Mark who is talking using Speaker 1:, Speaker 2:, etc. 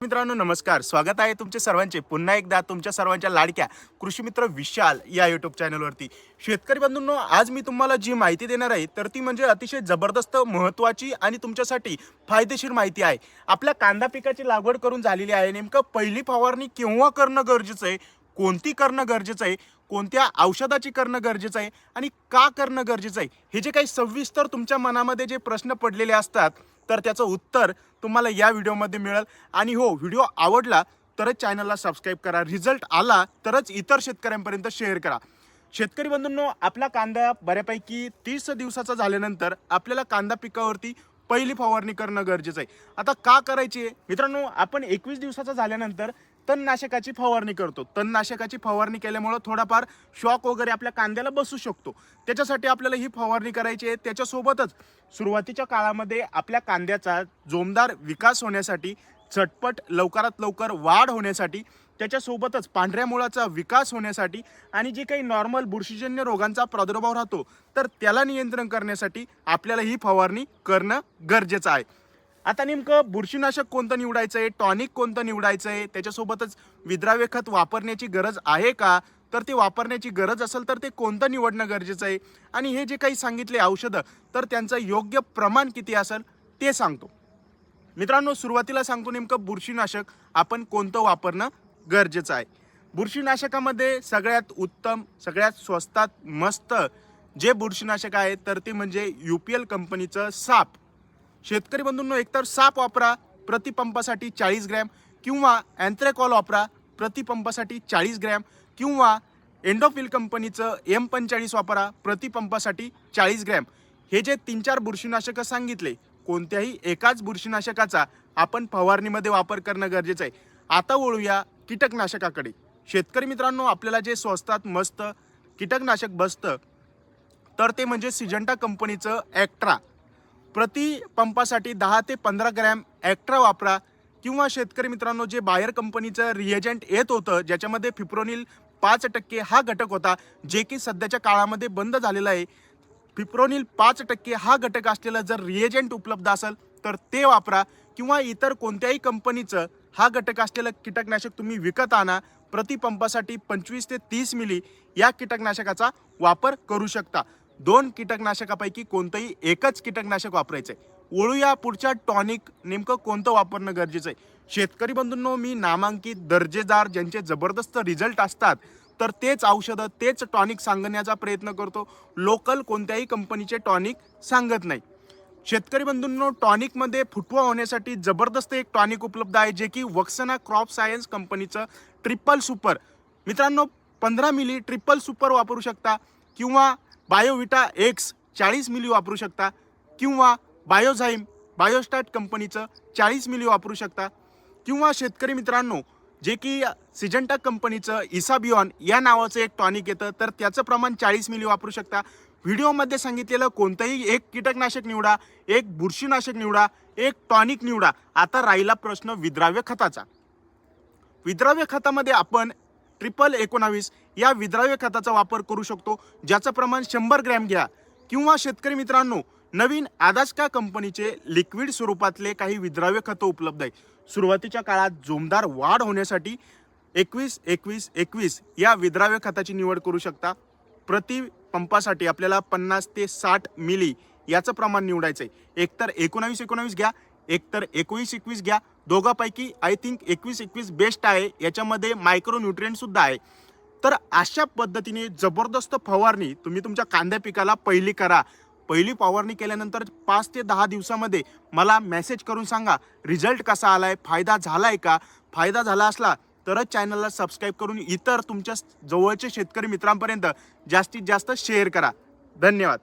Speaker 1: मित्रांनो नमस्कार. स्वागत आहे तुमचे सर्वांचे. पुन्हा एकदा तुमच्या सर्वांच्या लाडक्या कृषी मित्र विशाल या युट्यूब चॅनलवरती शेतकरी बंधूंनो आज मी तुम्हाला जी माहिती देणार आहे तर ती म्हणजे अतिशय जबरदस्त महत्त्वाची आणि तुमच्यासाठी फायदेशीर माहिती आहे. आपल्या कांदा पिकाची लागवड करून झालेली आहे. नेमकं पहिली फवारणी केव्हा करणं गरजेचं आहे कोणती करणं गरजेचं आहे? कोणत्या औषधाची करणं गरजेचं आहे? आणि का करणं गरजेचं आहे? हे जे काही सविस्तर तुमच्या मनामध्ये जे प्रश्न पडलेले असतात तर त्याचं उत्तर तुम्हाला या व्हिडिओमध्ये मिळेल. आणि हो व्हिडिओ आवडला तरच चॅनलला सबस्क्राईब करा. रिझल्ट आला तरच इतर शेतकऱ्यांपर्यंत शेअर करा. शेतकरी बंधूंनो आपला कांदा बऱ्यापैकी तीस दिवसाचा झाल्यानंतर आपल्याला कांदा पिकावरती पहिली फवारणी करणं गरजेचं आहे. आता का करायची आहे? मित्रांनो आपण एकवीस दिवसाचा झाल्यानंतर तणनाशकाची फवारणी करतो. तणनाशकाची फवारणी केल्यामुळं थोडाफार शॉक वगैरे आपल्या कांद्याला बसू शकतो. त्याच्यासाठी आपल्याला ही फवारणी करायची आहे. त्याच्यासोबतच सुरुवातीच्या काळामध्ये आपल्या कांद्याचा जोमदार विकास होण्यासाठी झटपट लवकरात लवकर वाढ होण्यासाठी त्याच्यासोबतच पांढऱ्या मुळाचा विकास होण्यासाठी आणि जे काही नॉर्मल बुरशीजन्य रोगांचा प्रादुर्भाव राहतो तर त्याला नियंत्रण करण्यासाठी आपल्याला ही फवारणी करणं गरजेचं आहे. आता नेमकं बुरशीनाशक कोणतं निवडायचं आहे टॉनिक कोणतं निवडायचं आहे त्याच्यासोबतच विद्राव्य खत वापरण्याची गरज आहे का? तर ते वापरण्याची गरज असेल तर ते कोणतं निवडणं गरजेचं आहे? आणि हे जे काही सांगितले औषधं तर त्यांचं योग्य प्रमाण किती असेल ते सांगतो. मित्रांनो सुरुवातीला सांगतो नेमकं बुरशीनाशक आपण कोणतं वापरणं गरजेचं आहे. बुरशीनाशकामध्ये सगळ्यात उत्तम सगळ्यात स्वस्तात मस्त जे बुरशीनाशक आहे तर ते म्हणजे यू पी एल कंपनीचं साप. शेतकरी बंधूंनो एकतर साप वापरा प्रतिपंपासाठी चाळीस ग्रॅम किंवा अँथ्रेकॉल वापरा प्रतिपंपासाठी चाळीस ग्रॅम किंवा एंडोफिल कंपनीचं एम पंचेचाळीस वापरा प्रतिपंपासाठी चाळीस ग्रॅम. हे जे तीन चार बुरशीनाशकं सांगितले कोणत्याही एकाच बुरशीनाशकाचा आपण फवारणीमध्ये वापर करणं गरजेचं आहे. आता वळूया कीटकनाशकाकडे. शेतकरी मित्रांनो आपल्याला जे स्वस्तात मस्त कीटकनाशक बसतं तर ते म्हणजे सिजंटा कंपनीचं ॲक्ट्रा. प्रति पंपासाठी दहा ते पंधरा ग्रॅम ॲक्ट्रा वापरा किंवा शेतकरी मित्रांनो जे बाहेर कंपनीचं रिएजंट येत होतं ज्याच्यामध्ये फिप्रोनिल पाच टक्के हा घटक होता जे की सध्याच्या काळामध्ये बंद झालेला आहे. फिप्रोनिल पाच टक्के हा घटक असलेला जर रिएजंट उपलब्ध असेल तर ते वापरा किंवा इतर कोणत्याही कंपनीचं हा घटक असलेलं कीटकनाशक तुम्ही विकत आणा प्रतिपंपासाठी पंचवीस ते तीस मिली या कीटकनाशकाचा वापर करू शकता. दोन कीटकनाशकापैकी कोणतंही एकच कीटकनाशक वापरायचं आहे वळूया पुढच्या टॉनिक नेमकं कोणतं वापरणं गरजेचं आहे शेतकरी बंधूंनो मी नामांकित दर्जेदार ज्यांचे जबरदस्त रिझल्ट असतात तर तेच औषधं तेच टॉनिक सांगण्याचा प्रयत्न करतो. लोकल कोणत्याही कंपनीचे टॉनिक सांगत नाही. शेतकरी बंधूंनो टॉनिकमध्ये फुटवा होण्यासाठी जबरदस्त एक टॉनिक उपलब्ध आहे जे की वक्सना क्रॉप सायन्स कंपनीचं ट्रिपल सुपर. मित्रांनो पंधरा मिली ट्रिपल सुपर वापरू शकता किंवा बायोविटा एक्स चाळीस मिली वापरू शकता किंवा बायोझाईम बायोस्टॅट कंपनीचं चाळीस मिली वापरू शकता किंवा शेतकरी मित्रांनो जे की सिजंटा कंपनीचं इसाबियॉन या नावाचं एक टॉनिक येतं तर त्याचं प्रमाण चाळीस मिली वापरू शकता. व्हिडिओमध्ये सांगितलेलं कोणतंही एक कीटकनाशक निवडा एक बुरशीनाशक निवडा एक टॉनिक निवडा आता राहिला प्रश्न विद्राव्य खताचा. विद्राव्य खतामध्ये आपण ट्रिपल एकोणावीस या विद्राव्य खताचा वापर करू शकतो ज्याचं प्रमाण शंभर ग्रॅम घ्या. किंवा शेतकरी मित्रांनो नवीन आदास्का कंपनीचे लिक्विड स्वरूपातले काही विद्राव्य खतं उपलब्ध आहे सुरुवातीच्या काळात जोमदार वाढ होण्यासाठी एकवीस एकवीस एकवीस या विद्राव्य खताची निवड करू शकता. प्रति पंपासाठी आपल्याला पन्नास ते साठ मिली याचं प्रमाण निवडायचं आहे एकतर एकोणावीस एकोणावीस घ्या एकतर एकवीस एकवीस घ्या. दोघापैकी आय थिंक एकवीस एकवीस बेस्ट आहे. याच्यामध्ये मायक्रो न्यूट्रियंटसुद्धा आहे. तर अशा पद्धतीने जबरदस्त फवारणी तुम्ही तुमच्या कांद्या पिकाला पहिली करा. पहिली फवारणी केल्यानंतर पाच ते दहा दिवसामध्ये मला मेसेज करून सांगा रिझल्ट कसा आला आहे फायदा झाला आहे का? फायदा झाला असला तरच चॅनलला सबस्क्राईब करून इतर तुमच्या जवळचे शेतकरी मित्रांपर्यंत जास्तीत जास्त शेअर करा. धन्यवाद.